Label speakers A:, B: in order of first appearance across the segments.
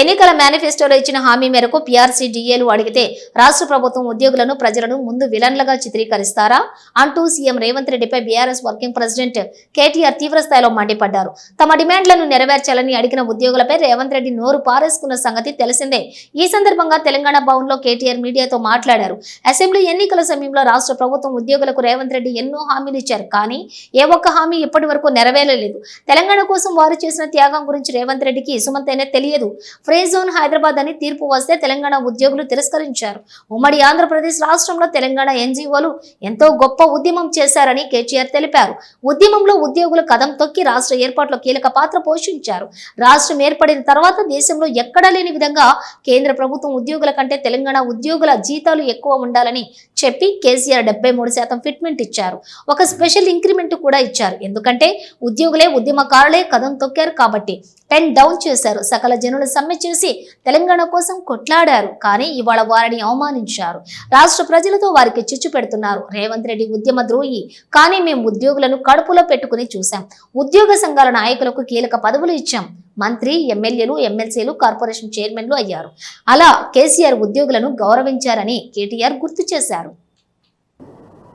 A: ఎన్నికల మేనిఫెస్టోలో ఇచ్చిన హామీ మేరకు పీఆర్సీ డీఏలు అడిగితే రాష్ట్ర ప్రభుత్వం ఉద్యోగులను ప్రజలను ముందు విలన్లుగా చిత్రీకరిస్తారా అంటూ సీఎం రేవంత్ రెడ్డిపై బీఆర్ఎస్ వర్కింగ్ ప్రెసిడెంట్ కేటీఆర్ తీవ్రస్థాయిలో మండిపడ్డారు. తమ డిమాండ్లను నెరవేర్చాలని అడిగిన ఉద్యోగులపై రేవంత్ రెడ్డి నోరు పారేసుకున్న సంగతి తెలిసిందే. ఈ సందర్భంగా తెలంగాణ భవన్లో కేటీఆర్ మీడియాతో మాట్లాడారు. అసెంబ్లీ ఎన్నికల సమయంలో రాష్ట్ర ప్రభుత్వం ఉద్యోగులకు రేవంత్ రెడ్డి ఎన్నో హామీలు ఇచ్చారు. కానీ ఏ ఒక్క హామీ ఇప్పటి వరకు నెరవేరలేదు. తెలంగాణ కోసం వారు చేసిన త్యాగం గురించి రేవంత్ రెడ్డికి సుమంతైనా తెలియదు. ఫ్రీ జోన్ హైదరాబాద్ అని తీర్పు వస్తే తెలంగాణ ఉద్యోగులు తిరస్కరించారు. ఉమ్మడి ఆంధ్రప్రదేశ్ రాష్ట్రంలో తెలంగాణ ఎన్జీఓలు ఎంతో గొప్ప ఉద్యమం చేశారని కేటీఆర్ తెలిపారు. ఉద్యమంలో ఉద్యోగులు కదం తొక్కి రాష్ట్ర ఏర్పాట్లో కీలక పాత్ర పోషించారు. రాష్ట్రం ఏర్పడిన తర్వాత దేశంలో ఎక్కడా లేని విధంగా కేంద్ర ప్రభుత్వం ఉద్యోగుల కంటే తెలంగాణ ఉద్యోగుల జీతాలు ఎక్కువ ఉండాలని చెప్పి కేసీఆర్ డెబ్బై మూడు శాతం ఫిట్మెంట్ ఇచ్చారు. ఒక స్పెషల్ ఇంక్రిమెంట్ కూడా ఇచ్చారు. ఎందుకంటే ఉద్యోగులే ఉద్యమకారులే కదం తొక్కారు కాబట్టి పెన్ డౌన్ చేశారు. సకల జనుల సమ్మె చేసి తెలంగాణ కోసం కొట్లాడారు. కానీ ఇవాళ వారిని అవమానించారు. రాష్ట్ర ప్రజలతో వారికి చిచ్చు పెడుతున్నారు. రేవంత్ రెడ్డి ఉద్యమ ద్రోహి. కానీ మేము ఉద్యోగులను కడుపులో పెట్టుకుని చూశాం. ఉద్యోగ సంఘాల నాయకులకు కీలక పదవులు ఇచ్చాం. మంత్రి ఎమ్మెల్యేలు ఎమ్మెల్సీలు కార్పొరేషన్ చైర్మన్లు అయ్యారు. అలా కేసీఆర్ ఉద్యోగులను గౌరవించారని కేటీఆర్ గుర్తు చేశారు.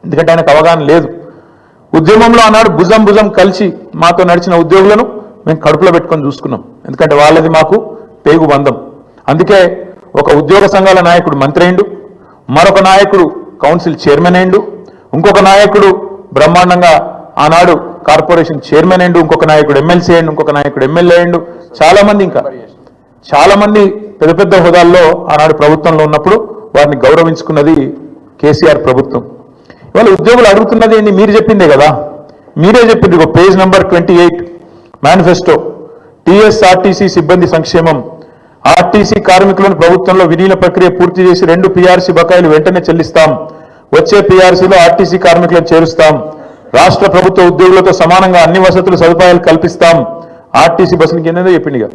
B: ఎందుకంటే ఆయనకు అవగాహన లేదు. ఉద్యమంలో ఆనాడు భుజం భుజం కలిసి మాతో నడిచిన ఉద్యోగులను మేము కడుపులో పెట్టుకొని చూసుకున్నాం. ఎందుకంటే వాళ్ళది మాకు పేగు బంధం అందుకే ఒక ఉద్యోగ సంఘాల నాయకుడు మంత్రి అయిండు మరొక నాయకుడు కౌన్సిల్ చైర్మన్ అయిండు ఇంకొక నాయకుడు బ్రహ్మాండంగా ఆనాడు కార్పొరేషన్ చైర్మన్ అయిండు ఇంకొక నాయకుడు ఎమ్మెల్సీ అయిండు ఇంకొక నాయకుడు ఎమ్మెల్యే అయిండు చాలా మంది ఇంకా. చాలామంది పెద్ద పెద్ద హోదాల్లో ఆనాడు ప్రభుత్వంలో ఉన్నప్పుడు వారిని గౌరవించుకున్నది కేసీఆర్ ప్రభుత్వం. ఇవాళ ఉద్యోగులు అడుగుతున్నది ఏంటి? మీరు చెప్పిందే కదా. మీరే చెప్పింది ఒక page number twenty eight manifesto TSRTC సిబ్బంది సంక్షేమం. ఆర్టీసీ కార్మికులను ప్రభుత్వంలో విలీన ప్రక్రియ పూర్తి చేసి రెండు పీఆర్సీ బకాయిలు వెంటనే చెల్లిస్తాం. వచ్చే పీఆర్సీలో ఆర్టీసీ కార్మికులను చేరుస్తాం. రాష్ట్ర ప్రభుత్వ ఉద్యోగులతో సమానంగా అన్ని వసతులు సదుపాయాలు కల్పిస్తాం. ఆర్టీసీ బస్సులకి ఏంటంటే చెప్పింది ఇక.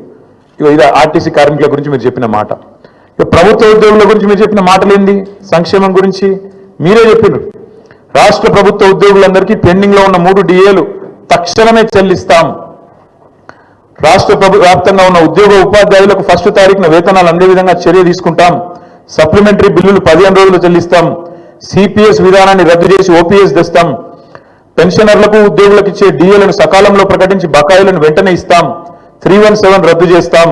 B: ఇది ఆర్టీసీ కార్మికుల గురించి మీరు చెప్పిన మాట. ఇక ప్రభుత్వ ఉద్యోగుల గురించి మీరు చెప్పిన మాటలేంది? సంక్షేమం గురించి మీరే చెప్పిండ్రు రాష్ట్ర ప్రభుత్వ ఉద్యోగులందరికీ పెండింగ్లో ఉన్న మూడు డిఏలు తక్షణమే చెల్లిస్తాం. రాష్ట్ర ప్రభు వ్యాప్తంగా ఉన్న ఉద్యోగ ఉపాధ్యాయులకు ఫస్ట్ తారీఖున వేతనాలు అందే విధంగా చర్య తీసుకుంటాం. సప్లిమెంటరీ బిల్లులు పదిహేను రోజులు చెల్లిస్తాం. సిపిఎస్ విధానాన్ని రద్దు చేసి ఓపీఎస్ తెస్తాం. పెన్షనర్లకు ఉద్యోగులకు ఇచ్చే డిఏలను సకాలంలో ప్రకటించి బకాయిలను వెంటనే ఇస్తాం. త్రీ వన్ సెవెన్ రద్దు చేస్తాం.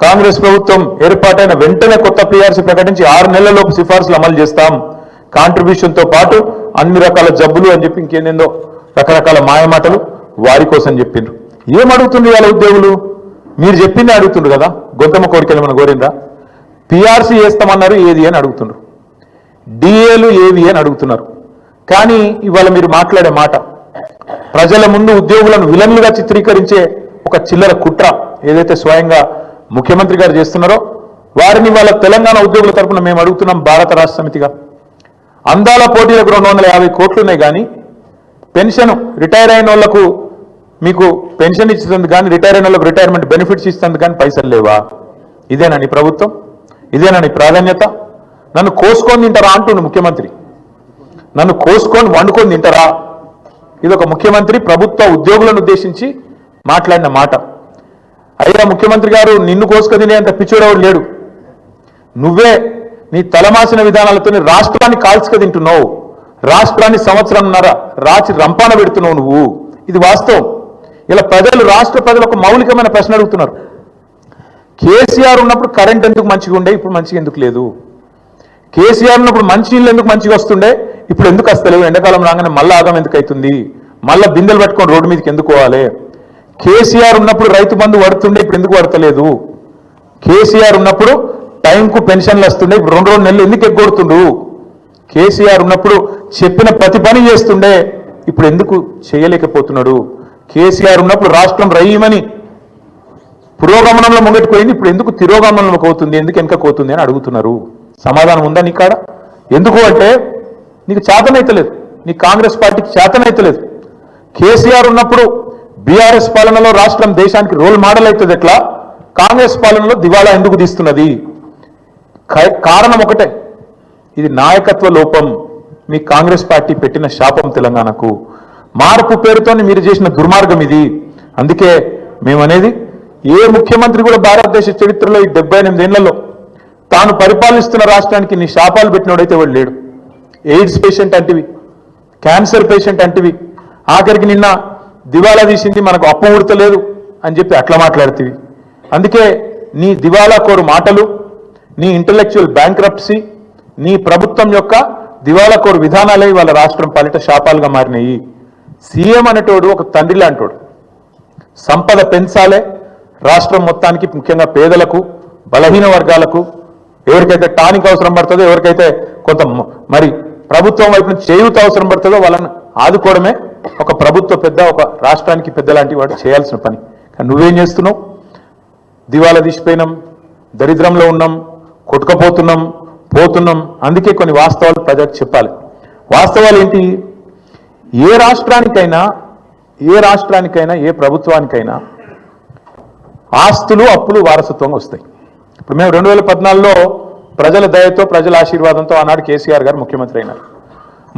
B: కాంగ్రెస్ ప్రభుత్వం ఏర్పాటైన వెంటనే కొత్త పీఆర్సీ ప్రకటించి ఆరు నెలలలోపు సిఫార్సులు అమలు చేస్తాం. కాంట్రిబ్యూషన్తో పాటు అన్ని రకాల జబ్బులు అని చెప్పి ఇంకేందేందో రకరకాల మాయమాటలు వారి కోసం చెప్పిండ్రు. ఏం అడుగుతుంది వాళ్ళ ఉద్యోగులు? మీరు చెప్పింది అడుగుతుండ్రు కదా? గొంతమ్మ కోరికలు మన కోరిందా పిఆర్సీ వేస్తామన్నారు ఏది అని అడుగుతుండ్రు. డిఏలు ఏవి అని అడుగుతున్నారు. కానీ ఇవాళ మీరు మాట్లాడే మాట ప్రజల ముందు ఉద్యోగులను విలన్లుగా చిత్రీకరించే ఒక చిల్లర కుట్ర ఏదైతే స్వయంగా ముఖ్యమంత్రి గారు చేస్తున్నారో వారిని వాళ్ళ తెలంగాణ ఉద్యోగుల తరపున మేము అడుగుతున్నాం భారత రాష్ట్ర సమితిగా. అందాల పోటీలకు రెండు వందల యాభై కోట్లు ఉన్నాయి కానీ పెన్షన్ రిటైర్ అయిన వాళ్ళకు మీకు పెన్షన్ ఇస్తుంది కానీ రిటైర్ అయిన రిటైర్మెంట్ బెనిఫిట్స్ ఇస్తుంది కానీ పైసలు లేవా? ఇదేనా నీ ప్రభుత్వం? ఇదేనా నీ ప్రాధాన్యత? నన్ను కోసుకొని తింటారా అంటుండు ముఖ్యమంత్రి. నన్ను కోసుకొని వండుకొని తింటారా? ఇది ఒక ముఖ్యమంత్రి ప్రభుత్వ ఉద్యోగులను ఉద్దేశించి మాట్లాడిన మాట. అయ్యా ముఖ్యమంత్రి గారు నిన్ను కోసుకొని తినేంత పిచ్చోడెవడు లేడు. నువ్వే నీ తలమాసిన విధానాలతో రాష్ట్రాన్ని కాల్చుక తింటున్నావు. రాష్ట్రాన్ని సంవత్సరంన్నర రాచి రంపాన పెడుతున్నావు నువ్వు. ఇది వాస్తవం. ఇలా ప్రజలు రాష్ట్ర ప్రజలు ఒక మౌలికమైన ప్రశ్న అడుగుతున్నారు. కేసీఆర్ ఉన్నప్పుడు కరెంట్ ఎందుకు మంచిగా ఉండే? ఇప్పుడు మంచిగా ఎందుకు లేదు? కేసీఆర్ ఉన్నప్పుడు మంచి నీళ్ళు ఎందుకు మంచిగా వస్తుండే? ఇప్పుడు ఎందుకు వస్తలేవు ఎండాకాలం రాగానే మళ్ళీ ఆగం ఎందుకు అవుతుంది? మళ్ళీ బిందెలు పట్టుకొని రోడ్డు మీదకి ఎందుకు పోవాలి? కేసీఆర్ ఉన్నప్పుడు రైతు బంధు పడుతుండే ఇప్పుడు ఎందుకు పడతలేదు? కేసీఆర్ ఉన్నప్పుడు టైంకు పెన్షన్లు వస్తుండే ఇప్పుడు రెండు రెండు నెలలు ఎందుకు ఎగ్గొడుతుండు కేసీఆర్ ఉన్నప్పుడు చెప్పిన ప్రతి పని చేస్తుండే ఇప్పుడు ఎందుకు చేయలేకపోతున్నాడు? కేసీఆర్ ఉన్నప్పుడు రాష్ట్రం రయ్యమని పురోగమనంలో ముంగట్టుకుపోయింది. ఇప్పుడు ఎందుకు తిరోగమనంలో పోతుంది? ఎందుకు వెనక పోతుంది అని అడుగుతున్నారు. సమాధానం ఉందా నీ కాడ? ఎందుకు అంటే నీకు చేతనైతలేదు నీ కాంగ్రెస్ పార్టీకి చేతనైతలేదు కేసీఆర్ ఉన్నప్పుడు బీఆర్ఎస్ పాలనలో రాష్ట్రం దేశానికి రోల్ మోడల్ అవుతుంది ఎట్లా? కాంగ్రెస్ పాలనలో దివాళా ఎందుకు తీస్తున్నది? కారణం ఒకటే. ఇది నాయకత్వ లోపం. మీ కాంగ్రెస్ పార్టీ పెట్టిన శాపం తెలంగాణకు. మార్పు పేరుతో మీరు చేసిన దుర్మార్గం ఇది. అందుకే మేమనేది ఏ ముఖ్యమంత్రి కూడా భారతదేశ చరిత్రలో ఈ డెబ్బై ఎనిమిది ఏళ్ళలో తాను పరిపాలిస్తున్న రాష్ట్రానికి నీ శాపాలు పెట్టినోడైతే వాడు లేడు. ఎయిడ్స్ పేషెంట్ అంటివి క్యాన్సర్ పేషెంట్ అంటివి. ఆఖరికి నిన్న దివాలా తీసింది మనకు అప్పు ఉడతలేదు అని చెప్పి అట్లా మాట్లాడుతీవి. అందుకే నీ దివాలా కోరు మాటలు నీ ఇంటలెక్చువల్ బ్యాంక్రప్సీ నీ ప్రభుత్వం యొక్క దివాలా కోరు విధానాలే వాళ్ళ రాష్ట్రం పాలిట శాపాలుగా మారినాయి. సీఎం అనేటోడు ఒక తండ్రి లాంటోడు. సంపద పెంచాలే రాష్ట్రం మొత్తానికి ముఖ్యంగా పేదలకు బలహీన వర్గాలకు ఎవరికైతే టానిక్ అవసరం పడుతుందో ఎవరికైతే కొంత మరి ప్రభుత్వం వైపు నుంచి చేయూత అవసరం పడుతుందో వాళ్ళని ఆదుకోవడమే ఒక ప్రభుత్వ పెద్ద ఒక రాష్ట్రానికి పెద్ద లాంటి వాడు చేయాల్సిన పని. కానీ నువ్వేం చేస్తున్నావు? దివాలా తీసిపోయినాం దరిద్రంలో ఉన్నాం కొట్టుకపోతున్నాం పోతున్నాం. అందుకే కొన్ని వాస్తవాలు ప్రజలకు చెప్పాలి. వాస్తవాలు ఏంటి? ఏ రాష్ట్రానికైనా ఏ రాష్ట్రానికైనా ఏ ప్రభుత్వానికైనా ఆస్తులు అప్పులు వారసత్వంగా వస్తాయి. ఇప్పుడు మేము రెండు వేల పద్నాలుగులో ప్రజల దయతో ప్రజల ఆశీర్వాదంతో ఆనాడు కేసీఆర్ గారు ముఖ్యమంత్రి అయినారు.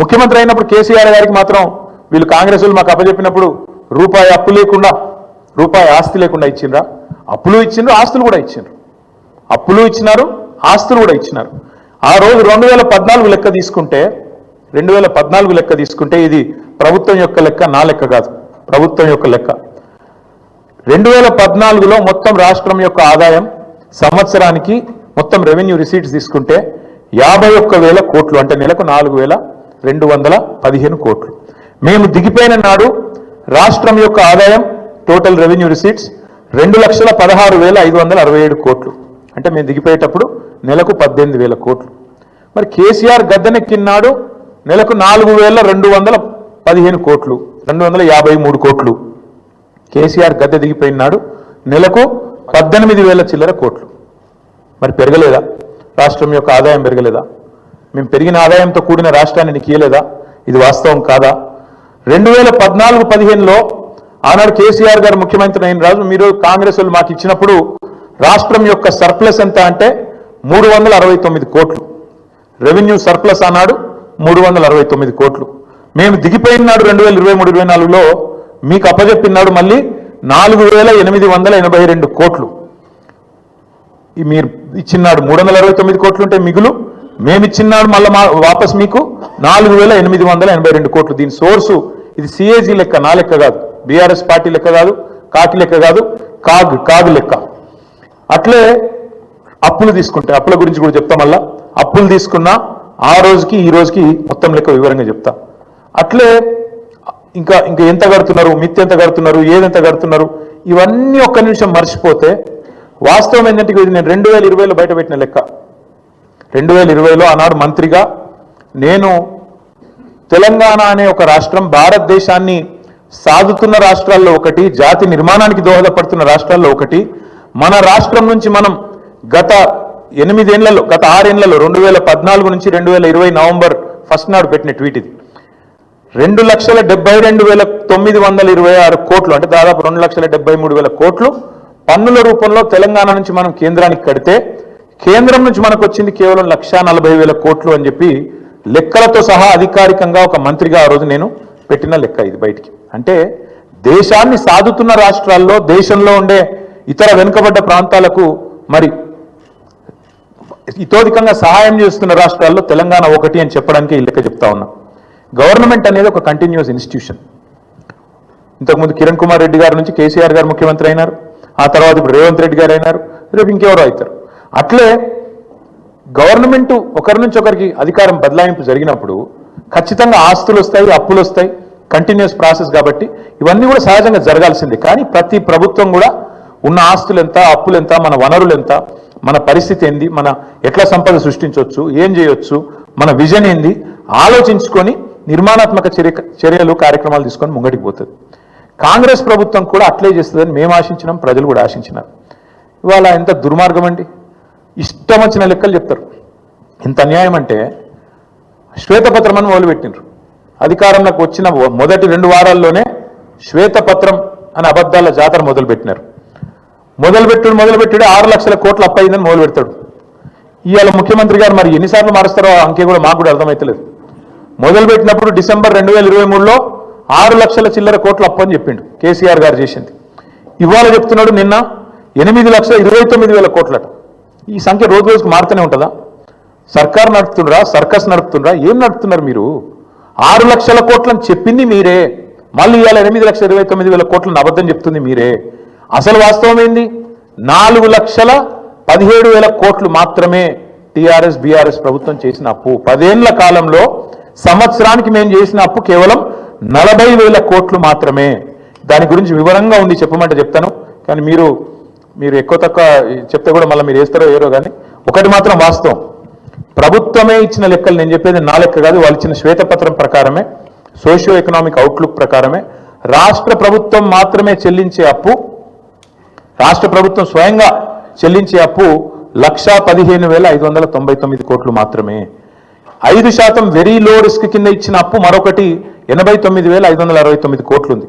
B: ముఖ్యమంత్రి అయినప్పుడు కేసీఆర్ గారికి మాత్రం వీళ్ళు కాంగ్రెస్ మాకు అప్పచెప్పినప్పుడు రూపాయి అప్పు లేకుండా రూపాయి ఆస్తి లేకుండా ఇచ్చిండ్రా? అప్పులు ఇచ్చిండ్రు ఆస్తులు కూడా ఇచ్చిండ్రు. అప్పులు ఇచ్చినారు ఆస్తులు కూడా ఇచ్చినారు. ఆ రోజు రెండు వేల పద్నాలుగు లెక్క తీసుకుంటే రెండు వేల పద్నాలుగు లెక్క తీసుకుంటే ఇది ప్రభుత్వం యొక్క లెక్క నా లెక్క కాదు. ప్రభుత్వం యొక్క లెక్క. రెండు వేల పద్నాలుగులో మొత్తం రాష్ట్రం యొక్క ఆదాయం సంవత్సరానికి మొత్తం రెవెన్యూ రిసీట్స్ తీసుకుంటే యాభై ఒక్క వేల కోట్లు అంటే నెలకు నాలుగు వేల రెండు వందల పదిహేను కోట్లు. మేము దిగిపోయిన నాడు రాష్ట్రం యొక్క ఆదాయం టోటల్ రెవెన్యూ రిసీట్స్ రెండు లక్షల పదహారు వేల ఐదు వందల అరవై ఏడు కోట్లు. అంటే మేము దిగిపోయేటప్పుడు నెలకు పద్దెనిమిది వేల కోట్లు. మరి కేసీఆర్ గద్దెనెక్కినాడు నెలకు నాలుగు వేల రెండు వందల పదిహేను కోట్లు రెండు వందల యాభై మూడు కోట్లు. కేసీఆర్ గద్దె దిగిపోయినాడు నెలకు పద్దెనిమిది వేల చిల్లర కోట్లు. మరి పెరగలేదా? రాష్ట్రం యొక్క ఆదాయం పెరగలేదా? మేము పెరిగిన ఆదాయంతో కూడిన రాష్ట్రాన్ని నీకు ఇయ్యలేదా? ఇది వాస్తవం కాదా? రెండు వేల పద్నాలుగు పదిహేనులో ఆనాడు కేసీఆర్ గారు ముఖ్యమంత్రి అయిన రాజు మీరు కాంగ్రెస్ వాళ్ళు మాకు ఇచ్చినప్పుడు రాష్ట్రం యొక్క సర్ప్లస్ ఎంత అంటే మూడు వందల అరవై తొమ్మిది కోట్లు. రెవెన్యూ సర్ప్లస్ అన్నాడు మూడు వందల అరవై తొమ్మిది కోట్లు. మేము దిగిపోయినాడు రెండు వేల ఇరవై మూడు ఇరవై నాలుగులో మీకు అప్పజెప్పినాడు మళ్ళీ నాలుగు వేల ఎనిమిది వందల ఎనభై రెండు కోట్లు. మీరు ఇచ్చినాడు మూడు వందల అరవై తొమ్మిది కోట్లు ఉంటే మిగులు. మేము ఇచ్చినాడు మళ్ళీ మా వాపస్ మీకు నాలుగు వేల ఎనిమిది వందల ఎనభై రెండు కోట్లు. దీని సోర్సు ఇది సిఏజీ లెక్క నా లెక్క కాదు. బీఆర్ఎస్ పార్టీ లెక్క కాదు కాకి లెక్క కాదు కాగ్ కాగ్ లెక్క. అట్లే అప్పులు తీసుకుంటే అప్పుల గురించి కూడా చెప్తాం మళ్ళా. అప్పులు తీసుకున్నా ఆ రోజుకి ఈ రోజుకి మొత్తం లెక్క వివరంగా చెప్తా. అట్లే ఇంకా ఇంకా ఎంత కడుతున్నారు మిత్ ఎంత కడుతున్నారు ఏదెంత కడుతున్నారు ఇవన్నీ ఒక్క నిమిషం మర్చిపోతే వాస్తవం ఏంటంటే ఇది నేను రెండు వేల ఇరవైలో బయట పెట్టిన లెక్క. రెండు వేల ఇరవైలో ఆనాడు మంత్రిగా నేను తెలంగాణ అనే ఒక రాష్ట్రం భారతదేశాన్ని సాగుతున్న రాష్ట్రాల్లో ఒకటి జాతి నిర్మాణానికి దోహదపడుతున్న రాష్ట్రాల్లో ఒకటి. మన రాష్ట్రం నుంచి మనం గత ఎనిమిదేళ్ళలో గత ఆరేళ్ళలో రెండు వేల పద్నాలుగు నుంచి రెండు వేల ఇరవై నవంబర్ ఫస్ట్ నాడు పెట్టిన ట్వీట్ ఇది. రెండు లక్షల డెబ్బై రెండు వేల తొమ్మిది వందల ఇరవై ఆరు కోట్లు అంటే దాదాపు రెండు లక్షల డెబ్బై మూడు వేల కోట్లు పన్నుల రూపంలో తెలంగాణ నుంచి మనం కేంద్రానికి కడితే కేంద్రం నుంచి మనకు వచ్చింది కేవలం లక్షా నలభై వేల కోట్లు అని చెప్పి లెక్కలతో సహా అధికారికంగా ఒక మంత్రిగా ఆ రోజు నేను పెట్టిన లెక్క ఇది బయటికి. అంటే దేశాన్ని సాదుతున్న రాష్ట్రాల్లో దేశంలో ఉండే ఇతర వెనుకబడ్డ ప్రాంతాలకు మరి ఇతోధికంగా సహాయం చేస్తున్న రాష్ట్రాల్లో తెలంగాణ ఒకటి అని చెప్పడానికి ఈ లెక్క చెప్తా ఉన్నా. గవర్నమెంట్ అనేది ఒక కంటిన్యూస్ ఇన్స్టిట్యూషన్ ఇంతకుముందు కిరణ్ కుమార్ రెడ్డి గారి నుంచి కేసీఆర్ గారు ముఖ్యమంత్రి అయినారు. ఆ తర్వాత ఇప్పుడు రేవంత్ రెడ్డి గారు అయినారు. రేపు ఇంకెవరో అవుతారు. అట్లే గవర్నమెంట్ ఒకరి నుంచి ఒకరికి అధికారం బదలాయింపు జరిగినప్పుడు ఖచ్చితంగా ఆస్తులు వస్తాయి అప్పులు వస్తాయి కంటిన్యూస్ ప్రాసెస్ కాబట్టి ఇవన్నీ కూడా సహజంగా జరగాల్సిందే. కానీ ప్రతి ప్రభుత్వం కూడా ఉన్న ఆస్తులు ఎంత అప్పులు ఎంత మన వనరులు ఎంత మన పరిస్థితి ఏంది? మన ఎట్లా సంపద సృష్టించవచ్చు ఏం చేయొచ్చు? మన విజన్ ఏంది? ఆలోచించుకొని నిర్మాణాత్మక చర్య చర్యలు కార్యక్రమాలు తీసుకొని ముంగడికి పోతుంది. కాంగ్రెస్ ప్రభుత్వం కూడా అట్లే చేస్తుందని మేము ఆశించినాం ప్రజలు కూడా ఆశించినారు. ఇవాళ ఎంత దుర్మార్గం అండి. ఇష్టం వచ్చిన లెక్కలు చెప్తారు. ఇంత అన్యాయం అంటే శ్వేతపత్రం అని మొదలుపెట్టిండ్రు అధికారంలోకి వచ్చిన మొదటి రెండు వారాల్లోనే శ్వేతపత్రం అనే అబద్ధాల జాతర మొదలుపెట్టినారు. మొదలుపెట్టుడు మొదలుపెట్టుడు ఆరు లక్షల కోట్ల అప్పయిందని మొదలు పెడతాడు ఇవాళ ముఖ్యమంత్రి గారు మరి ఎన్నిసార్లు మారుస్తారో ఆ అంకె కూడా మాకు కూడా అర్థమైతలేదు. మొదలుపెట్టినప్పుడు డిసెంబర్ రెండు వేల ఇరవై మూడులో ఆరు లక్షల చిల్లర కోట్లు అప్పని చెప్పిండు కేసీఆర్ గారు చేసింది. ఇవాళ చెప్తున్నాడు నిన్న ఎనిమిది లక్షల ఇరవై తొమ్మిది వేల కోట్లట. ఈ సంఖ్య రోజు రోజుకు మారుతూనే ఉంటుందా? సర్కార్ నడుపుతుండ్రా సర్కస్ నడుపుతుండ్రా ఏం నడుపుతున్నారు మీరు? ఆరు లక్షల కోట్లని చెప్పింది మీరే. మళ్ళీ ఇవాళ ఎనిమిది లక్షల ఇరవై తొమ్మిది వేల కోట్లను అబద్ధం చెప్తుంది మీరే. అసలు వాస్తవం ఏంది నాలుగు లక్షల పదిహేడు వేల కోట్లు మాత్రమే టీఆర్ఎస్ బీఆర్ఎస్ ప్రభుత్వం చేసిన అప్పు. పదేళ్ళ కాలంలో సంవత్సరానికి మేము చేసిన అప్పు కేవలం నలభై వేల కోట్లు మాత్రమే. దాని గురించి వివరంగా ఉంది చెప్పమంటే చెప్తాను. కానీ మీరు మీరు ఎక్కువ తక్కువ చెప్తే కూడా మళ్ళీ మీరు వేస్తారో ఏరో కానీ ఒకటి మాత్రం వాస్తవం. ప్రభుత్వమే ఇచ్చిన లెక్కలు నేను చెప్పేది నా లెక్క కాదు వాళ్ళు ఇచ్చిన శ్వేతపత్రం ప్రకారమే సోషియో ఎకనామిక్ అవుట్లుక్ ప్రకారమే. రాష్ట్ర ప్రభుత్వం మాత్రమే చెల్లించే అప్పు రాష్ట్ర ప్రభుత్వం స్వయంగా చెల్లించే అప్పు లక్షా పదిహేను వేల ఐదు వందల తొంభై తొమ్మిది కోట్లు మాత్రమే. ఐదు శాతం వెరీ లో రిస్క్ కింద ఇచ్చిన అప్పు మరొకటి ఎనభై తొమ్మిది వేల ఐదు వందల అరవై తొమ్మిది కోట్లు ఉంది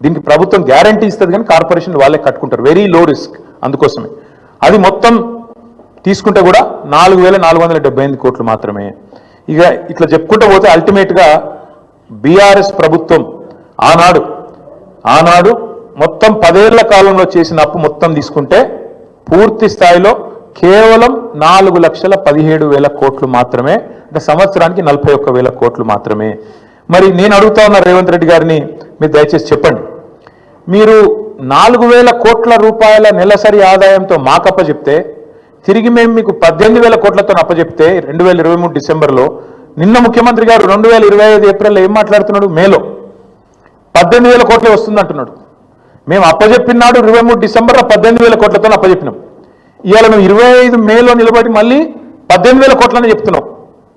B: దీనికి ప్రభుత్వం గ్యారంటీ ఇస్తుంది కానీ కార్పొరేషన్ వాళ్ళే కట్టుకుంటారు. వెరీ లో రిస్క్ అందుకోసమే. అది మొత్తం తీసుకుంటే కూడా నాలుగు వేల నాలుగు వందల డెబ్బై ఎనిమిది కోట్లు మాత్రమే. ఇక ఇట్లా చెప్పుకుంటూ పోతే అల్టిమేట్గా బీఆర్ఎస్ ప్రభుత్వం ఆనాడు ఆనాడు మొత్తం పదేళ్ళ కాలంలో చేసిన అప్పు మొత్తం తీసుకుంటే పూర్తి స్థాయిలో కేవలం నాలుగు లక్షల పదిహేడు వేల కోట్లు మాత్రమే అంటే సంవత్సరానికి నలభై ఒక్క వేల కోట్లు మాత్రమే. మరి నేను అడుగుతా ఉన్న రేవంత్ రెడ్డి గారిని మీరు దయచేసి చెప్పండి. మీరు నాలుగు వేల కోట్ల రూపాయల నెలసరి ఆదాయంతో మాకప్ప చెప్తే తిరిగి మేము మీకు పద్దెనిమిది వేల కోట్లతో అప్పచెప్తే రెండు వేల ఇరవై మూడు డిసెంబర్లో నిన్న ముఖ్యమంత్రి గారు రెండు వేల ఇరవై ఐదు ఏప్రిల్లో ఏం మాట్లాడుతున్నాడు? మేలో. పద్దెనిమిది వేల కోట్లే వస్తుంది అంటున్నాడు మేము అప్పచెప్పినాడు ఇరవై మూడు డిసెంబర్లో పద్దెనిమిది వేల కోట్లతో అప్పచెప్పినాం ఇవాళ మేము ఇరవై ఐదు మేలో నిలబడి మళ్ళీ పద్దెనిమిది వేల కోట్లని చెప్తున్నావు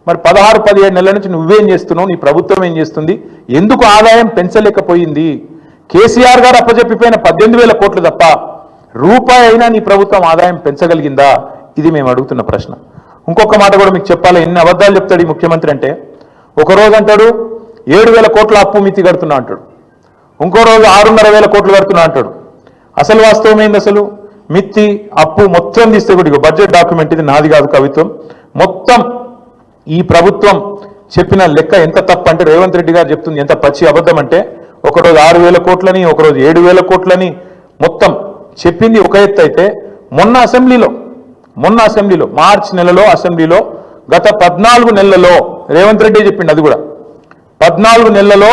B: మరి పదహారు పదిహేడు నెలల నుంచి నువ్వేం చేస్తున్నావు? నీ ప్రభుత్వం ఏం చేస్తుంది? ఎందుకు ఆదాయం పెంచలేకపోయింది? కేసీఆర్ గారు అప్పచెప్పిపోయిన పద్దెనిమిది వేల కోట్లు తప్ప రూపాయి అయినా నీ ప్రభుత్వం ఆదాయం పెంచగలిగిందా? ఇది మేము అడుగుతున్న ప్రశ్న. ఇంకొక మాట కూడా మీకు చెప్పాలి. ఎన్ని అబద్ధాలు చెప్తాడు ఈ ముఖ్యమంత్రి అంటే ఒక రోజు అంటాడు ఏడు వేల కోట్ల అప్పు మితి కడుతున్నా అంటాడు. ఇంకో రోజు ఆరున్నర వేల కోట్లు కడుతున్నా అంటాడు. అసలు వాస్తవం ఏంది అసలు? మిత్తి అప్పు మొత్తం తీస్తే కూడా బడ్జెట్ డాక్యుమెంట్ ఇది నాది కాదు కవిత్వం. మొత్తం ఈ ప్రభుత్వం చెప్పిన లెక్క ఎంత తప్పు అంటే రేవంత్ రెడ్డి గారు చెప్తుంది ఎంత పచ్చి అబద్ధం అంటే ఒకరోజు ఆరు వేల కోట్లని ఒకరోజు ఏడు వేల కోట్లని మొత్తం చెప్పింది ఒక ఎత్తు అయితే మొన్న అసెంబ్లీలో మొన్న అసెంబ్లీలో మార్చ్ నెలలో అసెంబ్లీలో గత పద్నాలుగు నెలలలో రేవంత్ రెడ్డి చెప్పిండు అది కూడా. పద్నాలుగు నెలలలో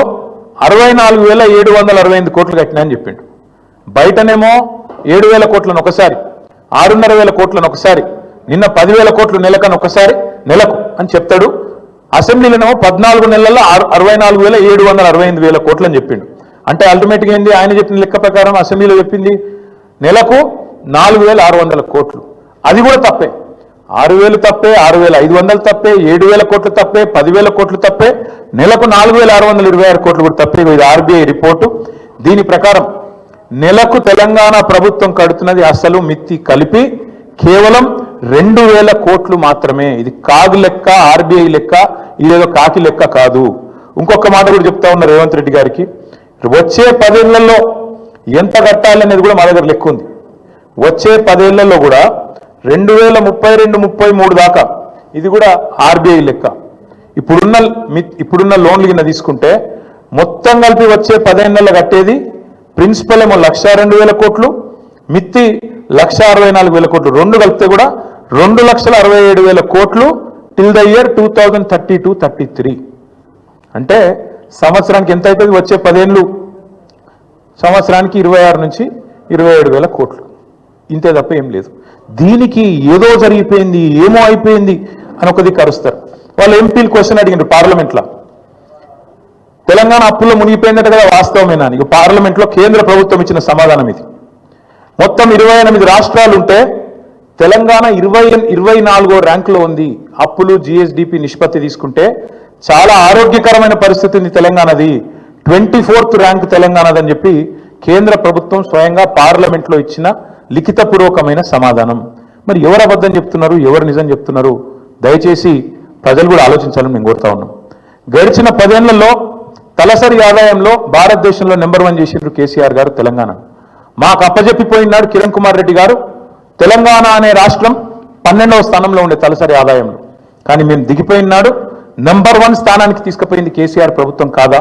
B: అరవై నాలుగు వేల ఏడు వందల అరవై ఎనిమిది కోట్లు కట్టినాయని చెప్పిండు. బయటనేమో ఏడు వేల కోట్లను ఒకసారి ఆరున్నర వేల కోట్లను ఒకసారి నిన్న పదివేల కోట్లు నెలకని ఒకసారి నెలకు అని చెప్తాడు. అసెంబ్లీలోనేమో పద్నాలుగు నెలల్లో ఆరు- అరవై నాలుగు వేల ఏడు వందల అరవై ఎనిమిది వేల కోట్లు అని చెప్పిండు. అంటే అల్టిమేట్గా ఏంది? ఆయన చెప్పిన లెక్క ప్రకారం అసెంబ్లీలో చెప్పింది నెలకు నాలుగు వేల ఆరు వందల కోట్లు. అది కూడా తప్పే. ఆరు వేలు తప్పే ఆరు వేల ఐదు వందలు తప్పే ఏడు వేల కోట్లు తప్పే పదివేల కోట్లు తప్పే నెలకు నాలుగు వేల ఆరు వందల ఇరవై ఆరు కోట్లు కూడా తప్పే. ఇది ఆర్బీఐ రిపోర్టు. దీని ప్రకారం నెలకు తెలంగాణ ప్రభుత్వం కడుతున్నది అసలు మిత్తి కలిపి కేవలం రెండు వేల కోట్లు మాత్రమే. ఇది కాగు లెక్క ఆర్బీఐ లెక్క ఇదేదో కాకి లెక్క కాదు. ఇంకొక మాట కూడా చెప్తా ఉన్న రేవంత్ రెడ్డి గారికి. వచ్చే పదేళ్ళలో ఎంత కట్టాలి అనేది కూడా మా దగ్గర లెక్క ఉంది. వచ్చే పదేళ్ళలో కూడా రెండు వేల ముప్పై రెండు ముప్పై మూడు దాకా. ఇది కూడా ఆర్బీఐ లెక్క. ఇప్పుడున్న ఇప్పుడున్న లోన్లు కింద తీసుకుంటే మొత్తం కలిపి వచ్చే పదిహేను నెలలు కట్టేది ప్రిన్సిపల్ ఏమో లక్ష రెండు వేల కోట్లు మిత్తి లక్ష అరవై నాలుగు వేల కోట్లు. రెండు కలిపితే కూడా రెండు లక్షల అరవై ఏడు వేల కోట్లు till the year two thousand thirty two thirty three అంటే సంవత్సరానికి ఎంత అవుతుంది వచ్చే పదేళ్ళు సంవత్సరానికి ఇరవై ఆరు నుంచి ఇరవై ఏడు వేల కోట్లు. ఇంతే తప్ప ఏం లేదు. దీనికి ఏదో జరిగిపోయింది ఏమో అయిపోయింది అని ఒకది కరుస్తారు. వాళ్ళు ఎంపీలు క్వశ్చన్ అడిగిండ్రు పార్లమెంట్లో. తెలంగాణ అప్పుల్లో మునిగిపోయిందట కదా వాస్తవమేనా? ఇక పార్లమెంట్లో కేంద్ర ప్రభుత్వం ఇచ్చిన సమాధానం ఇది. మొత్తం ఇరవై ఎనిమిది రాష్ట్రాలు ఉంటే తెలంగాణ ఇరవై ఇరవై నాలుగో ర్యాంకులో ఉంది. అప్పులు జిఎస్డిపి నిష్పత్తి తీసుకుంటే చాలా ఆరోగ్యకరమైన పరిస్థితి ఉంది తెలంగాణది. ట్వంటీ ఫోర్త్ ర్యాంక్ తెలంగాణదని చెప్పి కేంద్ర ప్రభుత్వం స్వయంగా పార్లమెంట్లో ఇచ్చిన లిఖితపూర్వకమైన సమాధానం. మరి ఎవరు అబద్ధం చెప్తున్నారు? ఎవరు నిజం చెప్తున్నారు? దయచేసి ప్రజలు కూడా ఆలోచించాలని మేము కోరుతా ఉన్నాం. గడిచిన పదేళ్ళలో తలసరి ఆదాయంలో భారతదేశంలో నెంబర్ వన్ చేసిండ్రు కేసీఆర్ గారు తెలంగాణ. మాకు అప్పజెప్పిపోయినాడు కిరణ్ కుమార్ రెడ్డి గారు. తెలంగాణ అనే రాష్ట్రం పన్నెండవ స్థానంలో ఉండే తలసరి ఆదాయంలో. కానీ మేము దిగిపోయినాడు. నెంబర్ వన్ స్థానానికి తీసుకుపోయింది కేసీఆర్ ప్రభుత్వం కాదా?